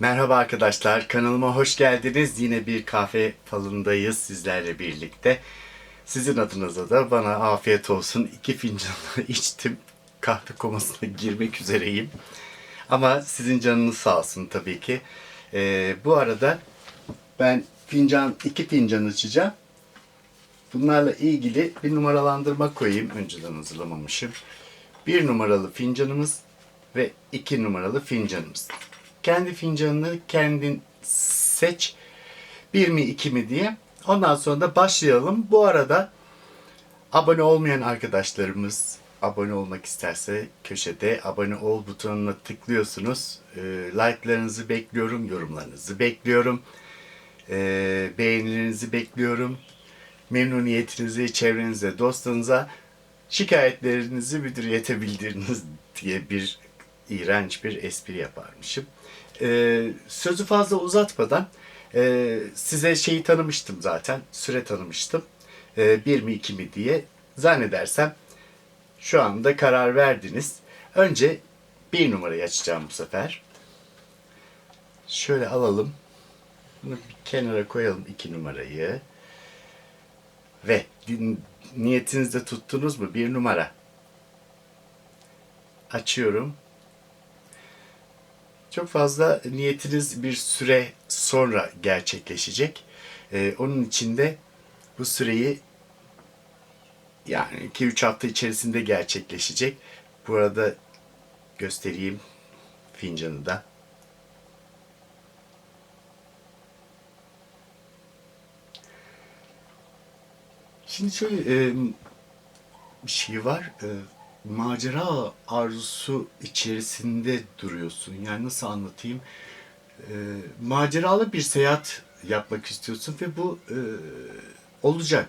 Merhaba arkadaşlar, kanalıma hoş geldiniz. Yine bir kahve falındayız sizlerle birlikte. Sizin adınıza da bana afiyet olsun. İki fincanı içtim. Kahve komasına girmek üzereyim. Ama sizin canınız sağ olsun tabii ki. Ee, bu arada ben fincan, iki fincan içeceğim. Bunlarla ilgili bir numaralandırma koyayım. Önceden hazırlamamışım. Bir numaralı fincanımız ve iki numaralı fincanımız. Kendi fincanını kendin seç. Bir mi iki mi diye. Ondan sonra da başlayalım. Bu arada abone olmayan arkadaşlarımız abone olmak isterse köşede abone ol butonuna tıklıyorsunuz. Ee, Like'larınızı bekliyorum, yorumlarınızı bekliyorum. Ee, beğenilerinizi bekliyorum. Memnuniyetinizi çevrenize, dostlarınıza, şikayetlerinizi müdüriyete bildiriniz diye bir iğrenç bir espri yaparmışım. Ee, sözü fazla uzatmadan e, size şeyi tanımıştım zaten, süre tanımıştım. Ee, bir mi iki mi diye zannedersem şu anda karar verdiniz. Önce bir numarayı açacağım bu sefer. Şöyle alalım. Bunu bir kenara koyalım iki numarayı. Ve niyetinizde tuttunuz mu? Bir numara. Açıyorum. Çok fazla niyetiniz bir süre sonra gerçekleşecek. Ee, onun için de bu süreyi yani 2-3 hafta içerisinde gerçekleşecek. Bu arada göstereyim fincanı da. Şimdi şöyle e, bir şey var. E, macera arzusu içerisinde duruyorsun. Yani nasıl anlatayım? E, maceralı bir seyahat yapmak istiyorsun ve bu e, olacak.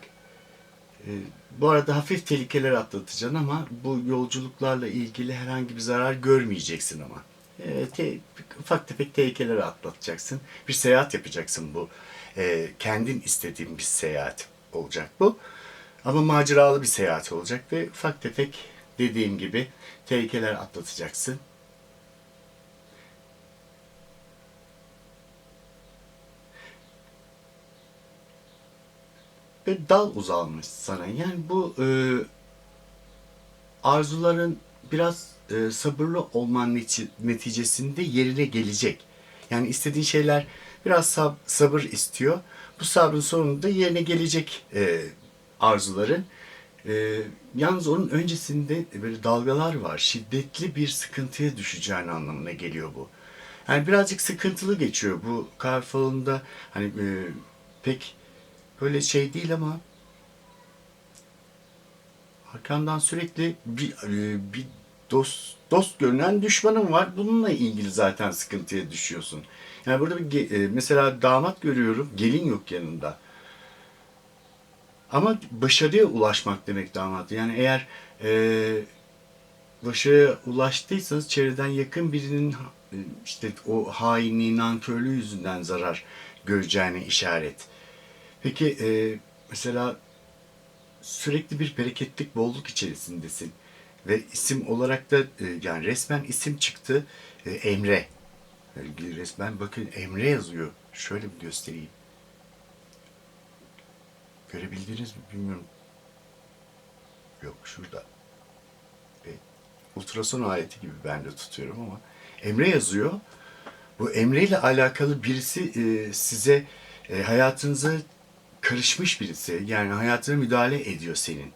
E, bu arada hafif tehlikeler atlatacaksın ama bu yolculuklarla ilgili herhangi bir zarar görmeyeceksin ama. E, te- ufak tefek tehlikeleri atlatacaksın. Bir seyahat yapacaksın bu. E, kendin istediğin bir seyahat olacak bu. Ama maceralı bir seyahat olacak ve ufak tefek dediğim gibi tehlikeler atlatacaksın. Ve dal uzalmış sana. Yani bu e, arzuların biraz e, sabırlı olman neti- neticesinde yerine gelecek. Yani istediğin şeyler biraz sab- sabır istiyor. Bu sabrın sonunda yerine gelecek e, arzuların. E, yalnız onun öncesinde böyle dalgalar var. Şiddetli bir sıkıntıya düşeceğin anlamına geliyor bu. Yani birazcık sıkıntılı geçiyor bu kahve. Hani e, pek böyle şey değil ama arkandan sürekli bir, e, bir dost dost görünen düşmanın var. Bununla ilgili zaten sıkıntıya düşüyorsun. Yani burada bir e, mesela damat görüyorum, gelin yok yanında. Ama başarıya ulaşmak demek damat. Yani eğer e, başarıya ulaştıysanız çevreden yakın birinin e, işte o hainliği, nankörlüğü yüzünden zarar göreceğine işaret. Peki e, mesela sürekli bir bereketlik, bolluk içerisindesin. Ve isim olarak da e, yani resmen isim çıktı e, Emre. Böyle resmen bakın Emre yazıyor. Şöyle bir göstereyim. Görebildiniz mi bilmiyorum. Yok şurada. E, ultrason aleti gibi ben de tutuyorum ama Emre yazıyor. Bu Emre ile alakalı birisi e, size e, hayatınıza karışmış birisi. Yani hayatına müdahale ediyor senin.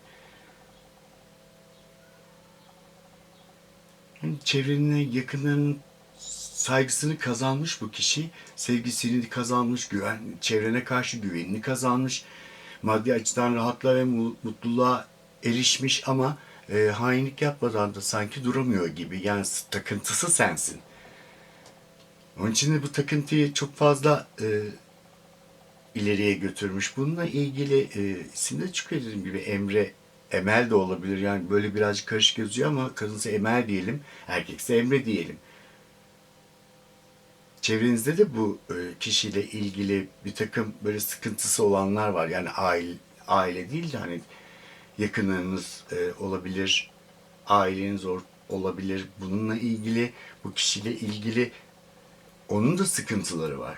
Yani çevrenin, yakınlarının saygısını kazanmış bu kişi. Sevgisini kazanmış, güven, çevrene karşı güvenini kazanmış. Maddi açıdan rahatlığa ve mu- mutluluğa erişmiş ama e, hainlik yapmadan da sanki duramıyor gibi. Yani takıntısı sensin. Onun için de bu takıntıyı çok fazla e, ileriye götürmüş. Bununla ilgili e, isim de çıkıyor dediğim gibi Emre, Emel de olabilir. Yani böyle birazcık karışık yazıyor ama kadınsa Emel diyelim, erkekse Emre diyelim. Çevrenizde de bu e, kişiyle ilgili bir takım böyle sıkıntısı olanlar var. Yani aile, aile değil de hani yakınlarınız e, olabilir, aileniz or- olabilir. Bununla ilgili, bu kişiyle ilgili onun da sıkıntıları var.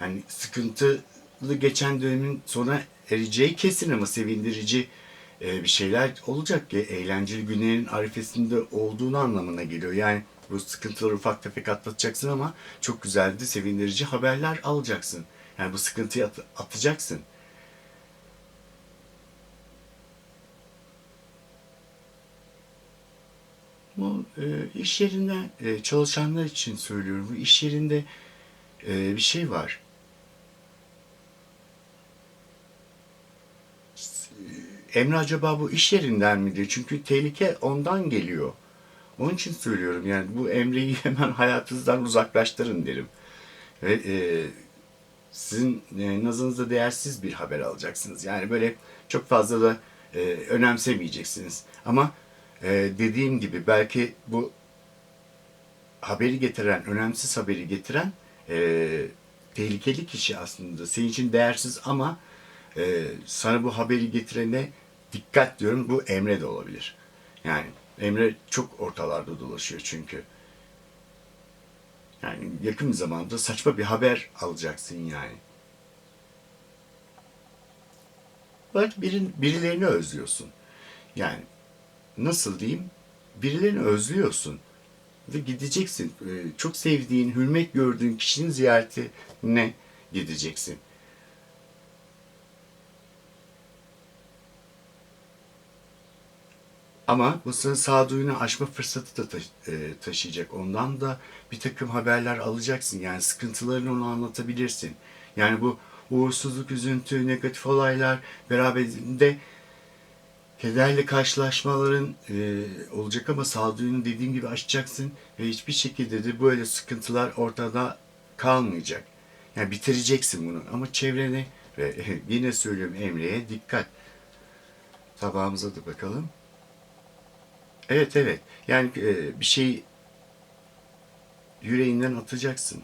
Yani sıkıntılı geçen dönemin sona ereceği kesin ama sevindirici e, bir şeyler olacak ki eğlenceli günlerin arifesinde olduğunu anlamına geliyor. Yani bu sıkıntıları ufak tefek atlatacaksın ama çok güzel de sevindirici haberler alacaksın. Yani bu sıkıntıyı at- atacaksın. Bu e, iş yerinde e, çalışanlar için söylüyorum. Bu iş yerinde e, bir şey var. Emre acaba bu iş yerinden midir? Çünkü tehlike ondan geliyor. Onun için söylüyorum yani bu Emre'yi hemen hayatınızdan uzaklaştırın derim. Ve e, sizin e, nazınızda değersiz bir haber alacaksınız. Yani böyle çok fazla da e, önemsemeyeceksiniz. Ama e, dediğim gibi belki bu haberi getiren, önemsiz haberi getiren e, tehlikeli kişi aslında. Senin için değersiz ama e, sana bu haberi getirene dikkat diyorum. Bu Emre de olabilir. Yani Emre çok ortalarda dolaşıyor çünkü. Yani yakın zamanda saçma bir haber alacaksın yani. Belki birin, birilerini özlüyorsun. Yani nasıl diyeyim? Birilerini özlüyorsun. Ve gideceksin. Ee, Çok sevdiğin, hürmet gördüğün kişinin ziyaretine gideceksin. Ama senin sağduyunu aşma fırsatı da e, taşıyacak. Ondan da bir takım haberler alacaksın. Yani sıkıntılarını ona anlatabilirsin. Yani bu uğursuzluk, üzüntü, negatif olaylar beraberinde kederle karşılaşmaların e, olacak ama sağduyunu dediğim gibi aşacaksın ve hiçbir şekilde de böyle sıkıntılar ortada kalmayacak. Yani bitireceksin bunu ama çevrene ve yine söylüyorum Emre'ye dikkat. Tabağımıza da bakalım. Evet evet. Yani e, bir şey yüreğinden atacaksın.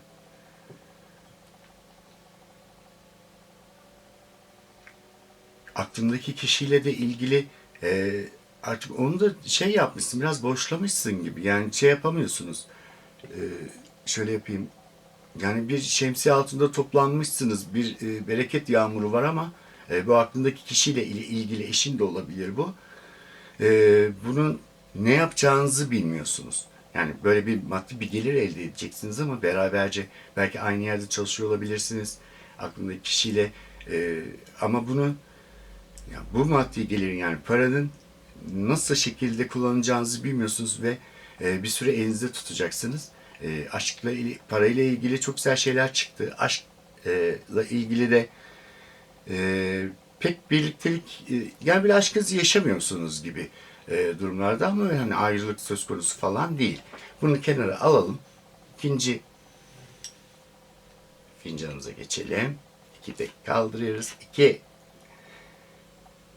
Aklındaki kişiyle de ilgili e, artık onu da şey yapmışsın, biraz boşlamışsın gibi. Yani şey yapamıyorsunuz. E, şöyle yapayım. Yani bir şemsiye altında toplanmışsınız. Bir e, bereket yağmuru var ama e, bu aklındaki kişiyle il- ilgili eşin de olabilir bu. E, bunun ne yapacağınızı bilmiyorsunuz. Yani böyle bir maddi bir gelir elde edeceksiniz ama beraberce belki aynı yerde çalışıyor olabilirsiniz aklındaki kişiyle. E, ama bunu ya bu maddi gelirin yani paranın nasıl şekilde kullanacağınızı bilmiyorsunuz ve e, bir süre elinizde tutacaksınız. E, aşkla parayla ilgili çok güzel şeyler çıktı. Aşkla ilgili de e, pek birliktelik yani bir aşkınızı yaşamıyorsunuz gibi e, durumlarda ama yani ayrılık söz konusu falan değil. Bunu kenara alalım. İkinci fincanımıza geçelim. İki de kaldırıyoruz. İki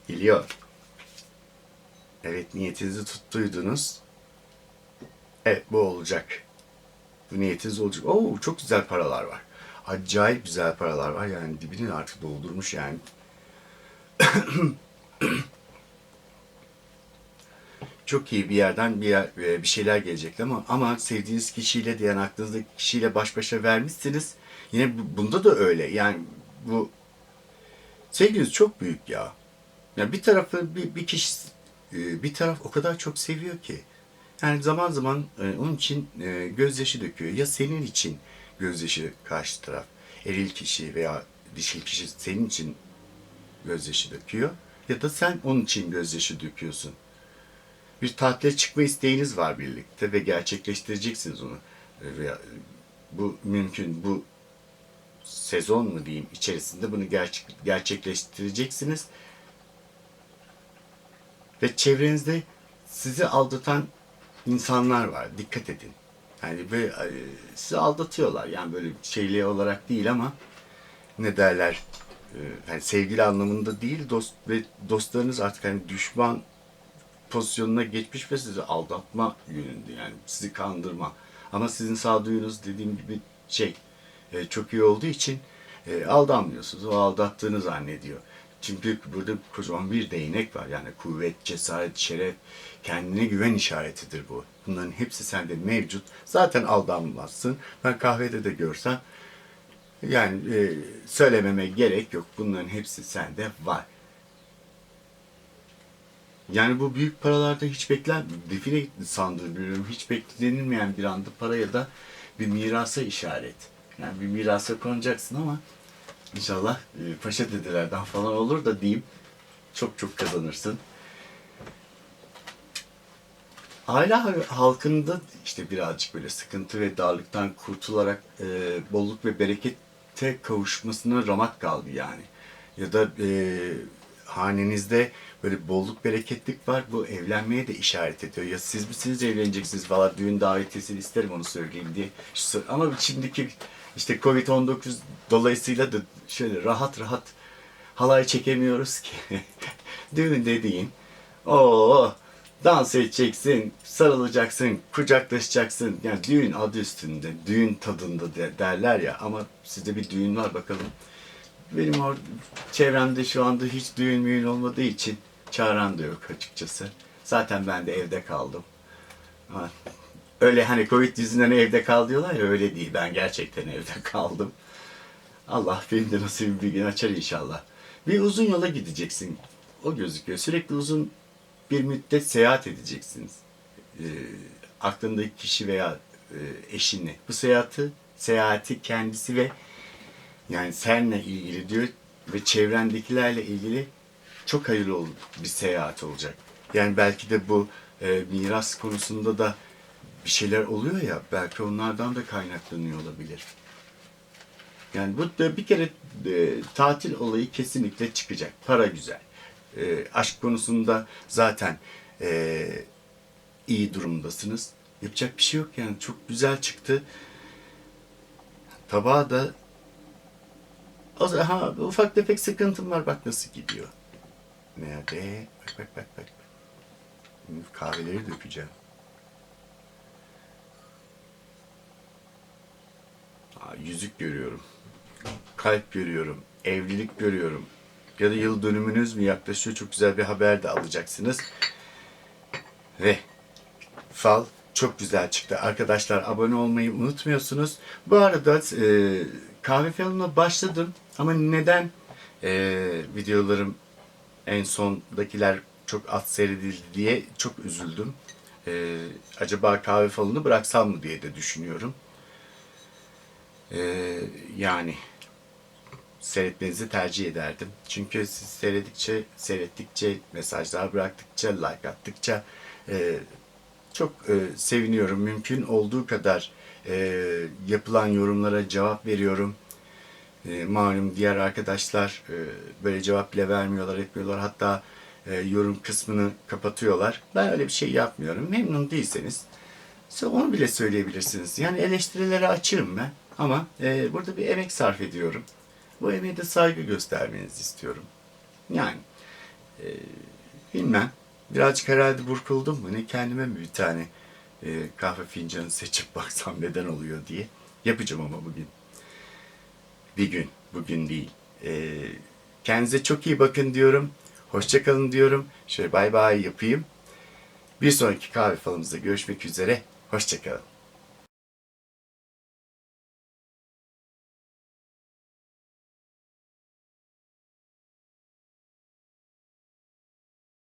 geliyor. Evet niyetinizi tuttuydunuz. Evet bu olacak. Bu niyetiniz olacak. Oo çok güzel paralar var. Acayip güzel paralar var. Yani dibini artık doldurmuş yani. çok iyi bir yerden bir yer, e, bir şeyler gelecek ama ama sevdiğiniz kişiyle de yani aklınızdaki kişiyle baş başa vermişsiniz. Yine bu- bunda da öyle. Yani bu sevginiz çok büyük ya. Ya bir tarafı bir, bir kişi e, bir taraf o kadar çok seviyor ki. Yani zaman zaman e, onun için gözyaşı döküyor. Ya senin için gözyaşı karşı taraf, eril kişi veya dişil kişi senin için gözyaşı döküyor. Ya da sen onun için gözyaşı döküyorsun. Bir tatile çıkma isteğiniz var birlikte ve gerçekleştireceksiniz onu. E, e, bu mümkün, bu sezon mu diyeyim içerisinde bunu gerçek, gerçekleştireceksiniz. Ve çevrenizde sizi aldatan insanlar var. Dikkat edin. Yani böyle e, sizi aldatıyorlar. Yani böyle şeyli olarak değil ama ne derler? e, Yani sevgili anlamında değil dost ve dostlarınız artık hani düşman pozisyonuna geçmiş ve sizi aldatma yönünde yani sizi kandırma. Ama sizin sağduyunuz dediğim gibi şey e, çok iyi olduğu için e, aldanmıyorsunuz. O aldattığını zannediyor. Çünkü burada kocaman bir değnek var. Yani kuvvet, cesaret, şeref, kendine güven işaretidir bu. Bunların hepsi sende mevcut. Zaten aldanmazsın. Ben kahvede de görsem yani e, söylememe gerek yok. Bunların hepsi sende var. Yani bu büyük paralarda hiç beklen, define sandığı biliyorum. Hiç beklenilmeyen bir anda para ya da bir mirasa işaret. Yani bir mirasa konacaksın ama inşallah e, paşa dedelerden falan olur da diyeyim. Çok çok kazanırsın. Aile halkında işte birazcık böyle sıkıntı ve darlıktan kurtularak e, bolluk ve berekete kavuşmasına ramak kaldı yani. Ya da e, hanenizde böyle bolluk bereketlik var. Bu evlenmeye de işaret ediyor. Ya siz misiniz evleneceksiniz valla düğün davetiyesini isterim onu söyleyeyim diye. Ama şimdiki işte Covid-19 dolayısıyla da şöyle rahat rahat halay çekemiyoruz ki. Düğün dediğin o dans edeceksin, sarılacaksın, kucaklaşacaksın. Yani düğün adı üstünde, düğün tadında de- derler ya ama sizde bir düğün var bakalım. Benim or çevremde şu anda hiç düğün müğün olmadığı için çağıran da yok açıkçası. Zaten ben de evde kaldım. Öyle hani Covid yüzünden evde kal diyorlar ya öyle değil. Ben gerçekten evde kaldım. Allah benim de nasibim bir gün açar inşallah. Bir uzun yola gideceksin. O gözüküyor. Sürekli uzun bir müddet seyahat edeceksiniz. Ee, aklındaki kişi veya e, eşinle. Bu seyahati, seyahati kendisi ve yani seninle ilgili diyor ve çevrendekilerle ilgili çok hayırlı bir seyahat olacak. Yani belki de bu e, miras konusunda da bir şeyler oluyor ya belki onlardan da kaynaklanıyor olabilir. Yani bu da bir kere e, tatil olayı kesinlikle çıkacak. Para güzel. E, aşk konusunda zaten e, iyi durumdasınız. Yapacak bir şey yok yani. Çok güzel çıktı. Tabağa da zaman, ha, ufak tefek sıkıntım var. Bak nasıl gidiyor. Nerede? Bak bak bak bak. Şimdi kahveleri dökeceğim. Aa, yüzük görüyorum. Kalp görüyorum. Evlilik görüyorum. Ya da yıl dönümünüz mü yaklaşıyor? Çok güzel bir haber de alacaksınız. Ve fal çok güzel çıktı. Arkadaşlar abone olmayı unutmuyorsunuz. Bu arada e, kahve falına başladım ama neden e, videolarım en sondakiler çok az seyredildi diye çok üzüldüm. E, acaba kahve falını bıraksam mı diye de düşünüyorum. E, yani seyretmenizi tercih ederdim. Çünkü siz seyredikçe, seyrettikçe, mesajlar bıraktıkça, like attıkça e, çok e, seviniyorum. Mümkün olduğu kadar e, yapılan yorumlara cevap veriyorum. E, malum diğer arkadaşlar e, böyle cevap bile vermiyorlar, etmiyorlar. Hatta e, yorum kısmını kapatıyorlar. Ben öyle bir şey yapmıyorum. Memnun değilseniz onu bile söyleyebilirsiniz. Yani eleştirilere açığım ben. Ama e, burada bir emek sarf ediyorum. Bu emeğe de saygı göstermenizi istiyorum. Yani e, bilmem. Birazcık herhalde burkuldum mu ne kendime mi bir tane e, kahve fincanı seçip baksam neden oluyor diye. Yapacağım ama bugün. Bir gün. Bugün değil. E, kendinize çok iyi bakın diyorum. Hoşçakalın diyorum. Şöyle bay bay yapayım. Bir sonraki kahve falımızda görüşmek üzere. Hoşçakalın.